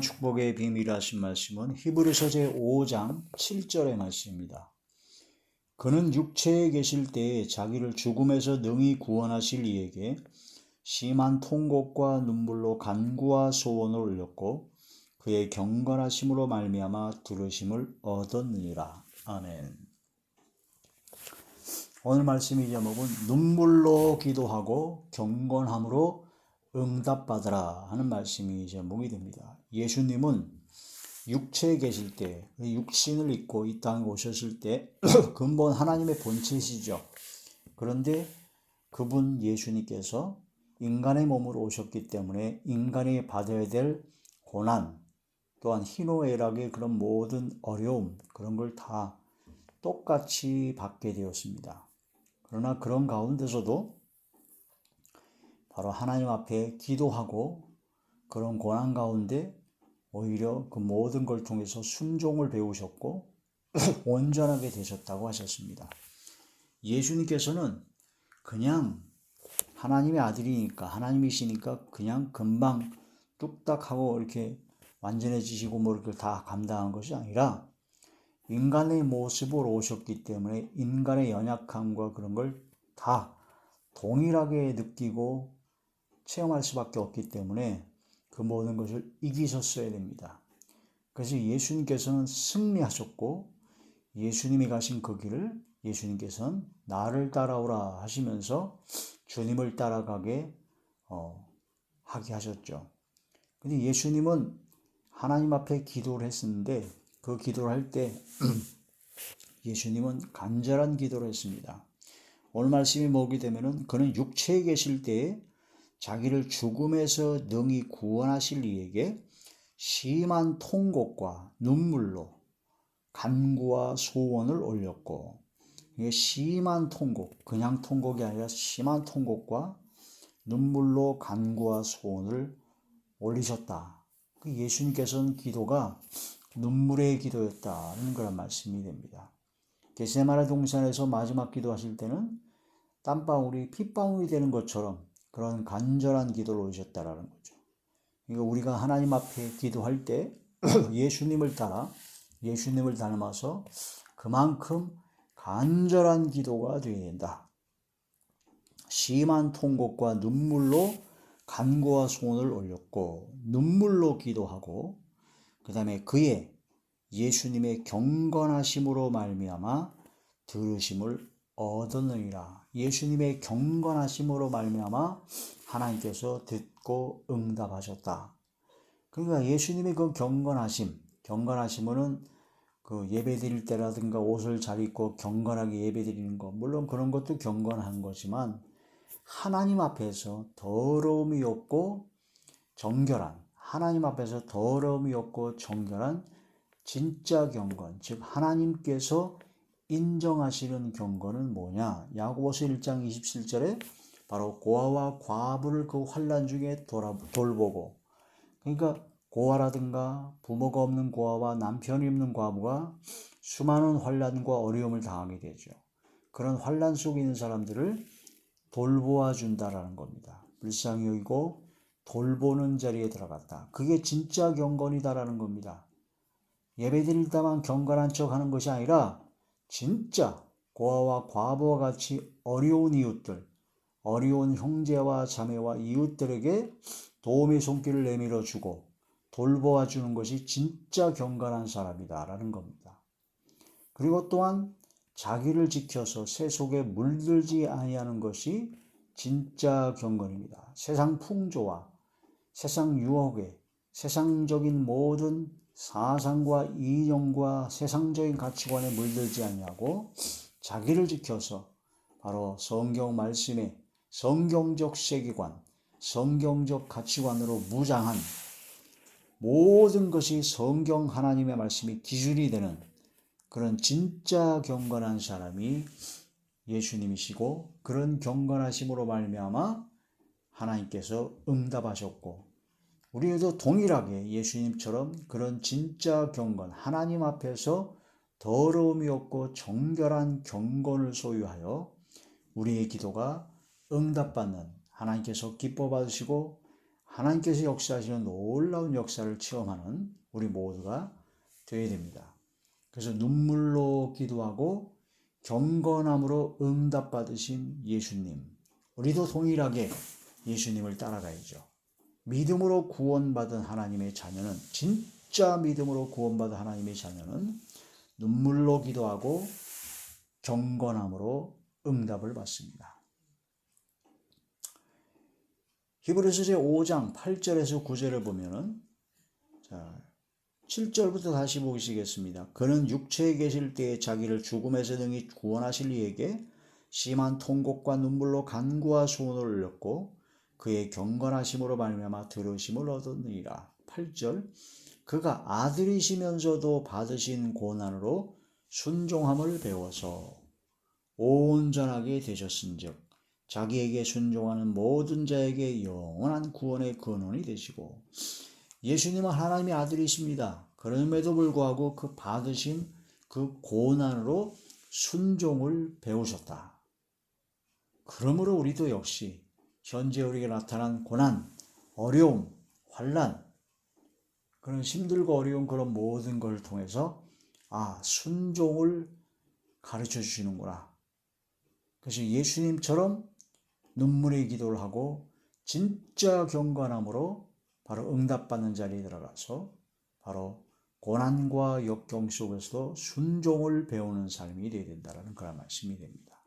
축복의 비밀 하신 말씀은 히브리서 제 5장 7절의 말씀입니다. 그는 육체에 계실 때에 자기를 죽음에서 능히 구원하실 이에게 심한 통곡과 눈물로 간구와 소원을 올렸고 그의 경건하심으로 말미암아 들으심을 얻었느니라. 아멘. 오늘 말씀의 제목은 눈물로 기도하고 경건함으로 응답받으라 하는 말씀이 제목이 됩니다. 예수님은 육체에 계실 때, 육신을 입고 이 땅에 오셨을 때 근본 하나님의 본체시죠. 그런데 그분 예수님께서 인간의 몸으로 오셨기 때문에 인간이 받아야 될 고난, 또한 희노애락의 그런 모든 어려움, 그런 걸 다 똑같이 받게 되었습니다. 그러나 그런 가운데서도 바로 하나님 앞에 기도하고 그런 고난 가운데 오히려 그 모든 걸 통해서 순종을 배우셨고 온전하게 되셨다고 하셨습니다. 예수님께서는 그냥 하나님의 아들이니까 하나님이시니까 그냥 금방 뚝딱 하고 이렇게 완전해지시고 뭐 이렇게 다 감당한 것이 아니라 인간의 모습으로 오셨기 때문에 인간의 연약함과 그런 걸 다 동일하게 느끼고 체험할 수밖에 없기 때문에 그 모든 것을 이기셨어야 됩니다. 그래서 예수님께서는 승리하셨고 예수님이 가신 그 길을 예수님께서는 나를 따라오라 하시면서 주님을 따라가게 어, 하게 하셨죠. 근데 예수님은 하나님 앞에 기도를 했었는데 그 기도를 할 때 예수님은 간절한 기도를 했습니다. 오늘 말씀이 뭐게 되면은 그는 육체에 계실 때에 자기를 죽음에서 능히 구원하실 이에게 심한 통곡과 눈물로 간구와 소원을 올렸고 이게 심한 통곡, 그냥 통곡이 아니라 심한 통곡과 눈물로 간구와 소원을 올리셨다. 그 예수님께서는 기도가 눈물의 기도였다는 그런 말씀이 됩니다. 게세마라 동산에서 마지막 기도하실 때는 땀방울이 핏방울이 되는 것처럼 그런 간절한 기도를 오셨다라는 거죠. 그러니까 우리가 하나님 앞에 기도할 때 예수님을 따라 예수님을 닮아서 그만큼 간절한 기도가 되어야 된다. 심한 통곡과 눈물로 간구와 소원을 올렸고 눈물로 기도하고 그 다음에 그의 예수님의 경건하심으로 말미암아 들으심을 얻었느니라. 예수님의 경건하심으로 말미암아 하나님께서 듣고 응답하셨다. 그러니까 예수님의 그 경건하심, 경건하심은 그 예배 드릴 때라든가 옷을 잘 입고 경건하게 예배 드리는 것, 물론 그런 것도 경건한 거지만 하나님 앞에서 더러움이 없고 정결한, 하나님 앞에서 더러움이 없고 정결한 진짜 경건, 즉 하나님께서 인정하시는 경건은 뭐냐? 야고보서 1장 27절에 바로 고아와 과부를 그 환란 중에 돌아, 돌보고 그러니까 고아라든가 부모가 없는 고아와 남편이 없는 과부가 수많은 환란과 어려움을 당하게 되죠. 그런 환란 속에 있는 사람들을 돌보아 준다라는 겁니다. 불쌍히 여기고 돌보는 자리에 들어갔다. 그게 진짜 경건이다라는 겁니다. 예배드릴 때만 경건한 척 하는 것이 아니라 진짜 고아와 과부와 같이 어려운 이웃들, 어려운 형제와 자매와 이웃들에게 도움의 손길을 내밀어 주고 돌보아 주는 것이 진짜 경건한 사람이다라는 겁니다. 그리고 또한 자기를 지켜서 새 속에 물들지 아니하는 것이 진짜 경건입니다. 세상 풍조와 세상 유혹에 세상적인 모든 사상과 이념과 세상적인 가치관에 물들지 아니하고 자기를 지켜서 바로 성경 말씀에 성경적 세계관, 성경적 가치관으로 무장한 모든 것이 성경 하나님의 말씀이 기준이 되는 그런 진짜 경건한 사람이 예수님이시고 그런 경건하심으로 말미암아 하나님께서 응답하셨고 우리에도 동일하게 예수님처럼 그런 진짜 경건, 하나님 앞에서 더러움이 없고 정결한 경건을 소유하여 우리의 기도가 응답받는 하나님께서 기뻐 받으시고 하나님께서 역사하시는 놀라운 역사를 체험하는 우리 모두가 되어야 됩니다. 그래서 눈물로 기도하고 경건함으로 응답받으신 예수님. 우리도 동일하게 예수님을 따라가야죠. 믿음으로 구원받은 하나님의 자녀는 진짜 믿음으로 구원받은 하나님의 자녀는 눈물로 기도하고 경건함으로 응답을 받습니다. 히브리서 제5장 8절에서 9절을 보면은 자 7절부터 다시 보시겠습니다. 그는 육체에 계실 때에 자기를 죽음에서 능히 구원하실 이에게 심한 통곡과 눈물로 간구와 소원을 올렸고 그의 경건하심으로 말미암아 들으심을 얻었느니라. 8절 그가 아들이시면서도 받으신 고난으로 순종함을 배워서 온전하게 되셨은즉 자기에게 순종하는 모든 자에게 영원한 구원의 근원이 되시고 예수님은 하나님의 아들이십니다. 그럼에도 불구하고 그 받으신 그 고난으로 순종을 배우셨다. 그러므로 우리도 역시 현재 우리에게 나타난 고난, 어려움, 환란, 그런 힘들고 어려운 그런 모든 걸 통해서 아 순종을 가르쳐 주시는구나. 그래서 예수님처럼 눈물의 기도를 하고 진짜 경건함으로 바로 응답받는 자리에 들어가서 바로 고난과 역경 속에서도 순종을 배우는 삶이 되어야 된다는 그런 말씀이 됩니다.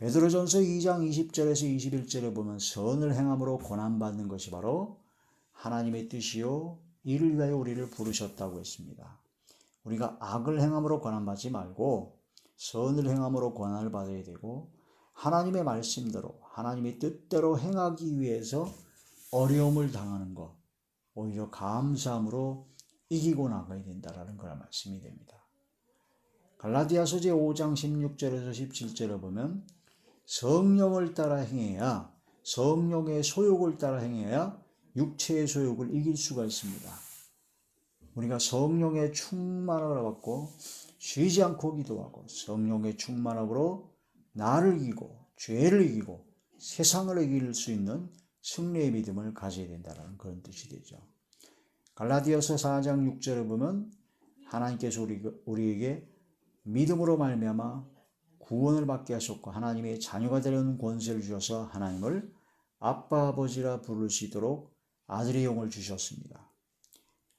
베드로전서 2장 20절에서 21절에 보면 선을 행함으로 고난받는 것이 바로 하나님의 뜻이요 이를 위하여 우리를 부르셨다고 했습니다. 우리가 악을 행함으로 고난받지 말고 선을 행함으로 고난을 받아야 되고 하나님의 말씀대로 하나님의 뜻대로 행하기 위해서 어려움을 당하는 것, 오히려 감사함으로 이기고 나가야 된다라는 그런 말씀이 됩니다. 갈라디아서 제 5장 16절에서 17절에 보면 성령을 따라 행해야 성령의 소욕을 따라 행해야 육체의 소욕을 이길 수가 있습니다. 우리가 성령의 충만을 받고 쉬지 않고 기도하고 성령의 충만함으로 나를 이기고 죄를 이기고 세상을 이길 수 있는 승리의 믿음을 가져야 된다는 그런 뜻이 되죠. 갈라디아서 4장 6절에 보면 하나님께서 우리에게 믿음으로 말미암아 구원을 받게 하셨고 하나님의 자녀가 되려는 권세를 주셔서 하나님을 아빠 아버지라 부를 수 있도록 아들의 영을 주셨습니다.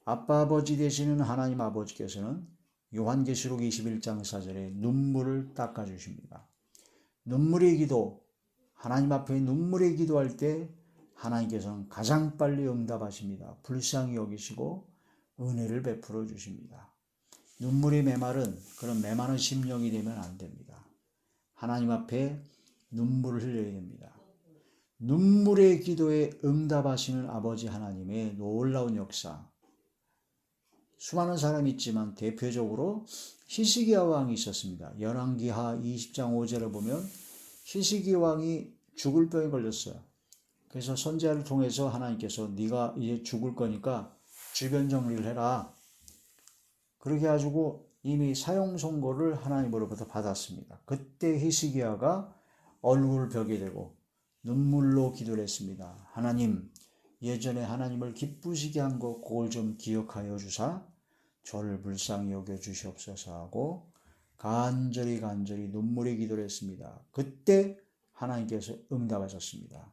아빠 아버지 되시는 하나님 아버지께서는 요한계시록 21장 4절에 눈물을 닦아 주십니다. 눈물의 기도 하나님 앞에 눈물의 기도할 때 하나님께서는 가장 빨리 응답하십니다. 불쌍히 여기시고 은혜를 베풀어 주십니다. 눈물의 메말은 그런 메마른 심령이 되면 안 됩니다. 하나님 앞에 눈물을 흘려야 됩니다. 눈물의 기도에 응답하시는 아버지 하나님의 놀라운 역사. 수많은 사람이 있지만 대표적으로 히스기야 왕이 있었습니다. 열왕기하 20장 5절을 보면 히스기 왕이 죽을 병에 걸렸어요. 그래서 선제를 통해서 하나님께서 네가 이제 죽을 거니까 주변 정리를 해라. 그렇게 해가지고 이미 사형 선고를 하나님으로부터 받았습니다. 그때 히스기야가 얼굴 벽에 대고 눈물로 기도를 했습니다. 하나님, 예전에 하나님을 기쁘시게 한 것, 그걸 좀 기억하여 주사, 저를 불쌍히 여겨 주시옵소서 하고, 간절히 간절히 눈물의 기도를 했습니다. 그때 하나님께서 응답하셨습니다.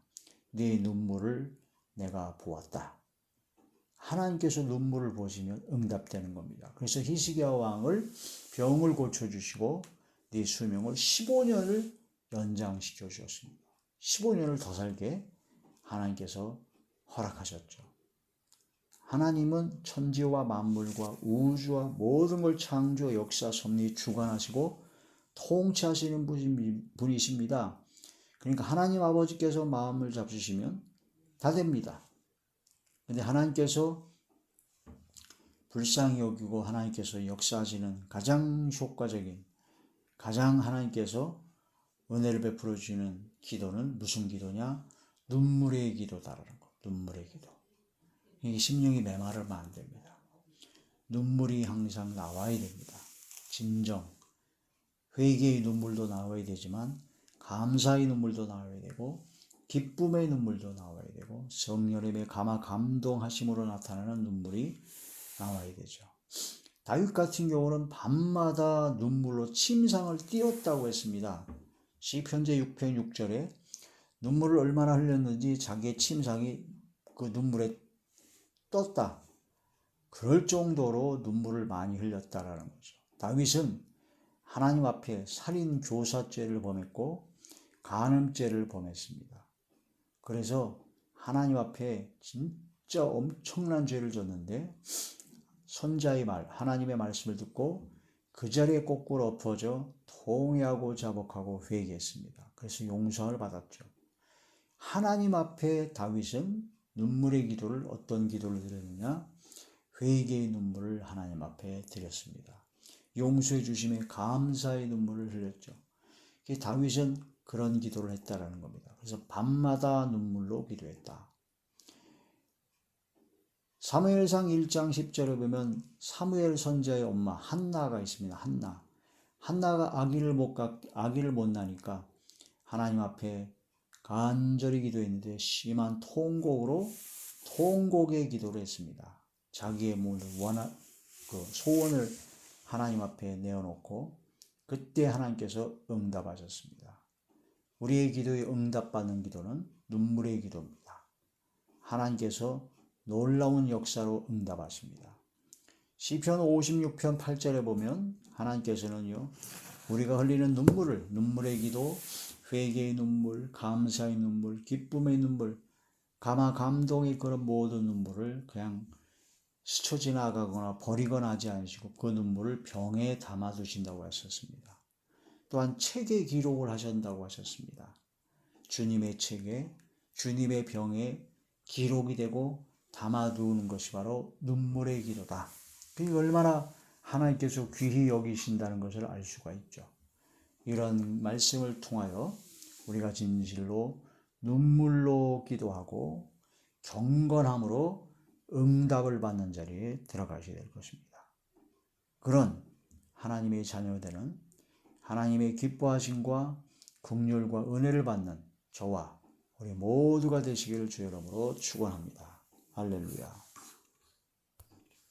네 눈물을 내가 보았다. 하나님께서 눈물을 보시면 응답되는 겁니다. 그래서 히스기야 왕을 병을 고쳐 주시고 네 수명을 15년을 연장시켜 주셨습니다. 15년을 더 살게 하나님께서 허락하셨죠. 하나님은 천지와 만물과 우주와 모든 걸 창조, 역사, 섭리, 주관하시고 통치하시는 분이십니다. 그러니까 하나님 아버지께서 마음을 잡수시면 다 됩니다. 근데 하나님께서 불쌍히 여기고 하나님께서 역사하시는 가장 효과적인 가장 하나님께서 은혜를 베풀어 주시는 기도는 무슨 기도냐? 눈물의 기도다라는 거. 눈물의 기도. 이게 심령이 메마르면 안 됩니다. 눈물이 항상 나와야 됩니다. 진정. 회개의 눈물도 나와야 되지만 감사의 눈물도 나와야 되고 기쁨의 눈물도 나와야 되고 성령님의 감화 감동하심으로 나타나는 눈물이 나와야 되죠. 다윗 같은 경우는 밤마다 눈물로 침상을 띄었다고 했습니다. 시편 제 6편 6절에 눈물을 얼마나 흘렸는지 자기의 침상이 그 눈물에 떴다. 그럴 정도로 눈물을 많이 흘렸다라는 거죠. 다윗은 하나님 앞에 살인 교사죄를 범했고 간음죄를 범했습니다. 그래서 하나님 앞에 진짜 엄청난 죄를 졌는데 선자의 말, 하나님의 말씀을 듣고 그 자리에 거꾸로 엎어져 통회하고 자복하고 회개했습니다. 그래서 용서를 받았죠. 하나님 앞에 다윗은 눈물의 기도를 어떤 기도를 드렸느냐? 회개의 눈물을 하나님 앞에 드렸습니다. 용서해 주심에 감사의 눈물을 흘렸죠. 다윗은 그런 기도를 했다라는 겁니다. 그래서 밤마다 눈물로 기도했다. 사무엘상 1장 10절에 보면 사무엘 선자의 엄마 한나가 있습니다. 한나. 한나가 아기를 못 갖, 아기를 못 나니까 하나님 앞에 간절히 기도했는데 심한 통곡으로 통곡의 기도를 했습니다. 자기의 모든 원하, 그 소원을 하나님 앞에 내어놓고 그때 하나님께서 응답하셨습니다. 우리의 기도에 응답받는 기도는 눈물의 기도입니다. 하나님께서 놀라운 역사로 응답하십니다. 시편 56편 8절에 보면 하나님께서는요 우리가 흘리는 눈물을 눈물의 기도, 회개의 눈물, 감사의 눈물, 기쁨의 눈물, 감화 감동의 그런 모든 눈물을 그냥 스쳐 지나가거나 버리거나 하지 않으시고 그 눈물을 병에 담아 두신다고 하셨습니다. 또한 책에 기록을 하신다고 하셨습니다. 주님의 책에 주님의 병에 기록이 되고 담아두는 것이 바로 눈물의 기도다. 그게 얼마나 하나님께서 귀히 여기신다는 것을 알 수가 있죠. 이런 말씀을 통하여 우리가 진실로 눈물로 기도하고 경건함으로 응답을 받는 자리에 들어가셔야 될 것입니다. 그런 하나님의 자녀되는 하나님의 기뻐하심과 긍휼과 은혜를 받는 저와 우리 모두가 되시기를 주의 이름으로 축원합니다. 할렐루야.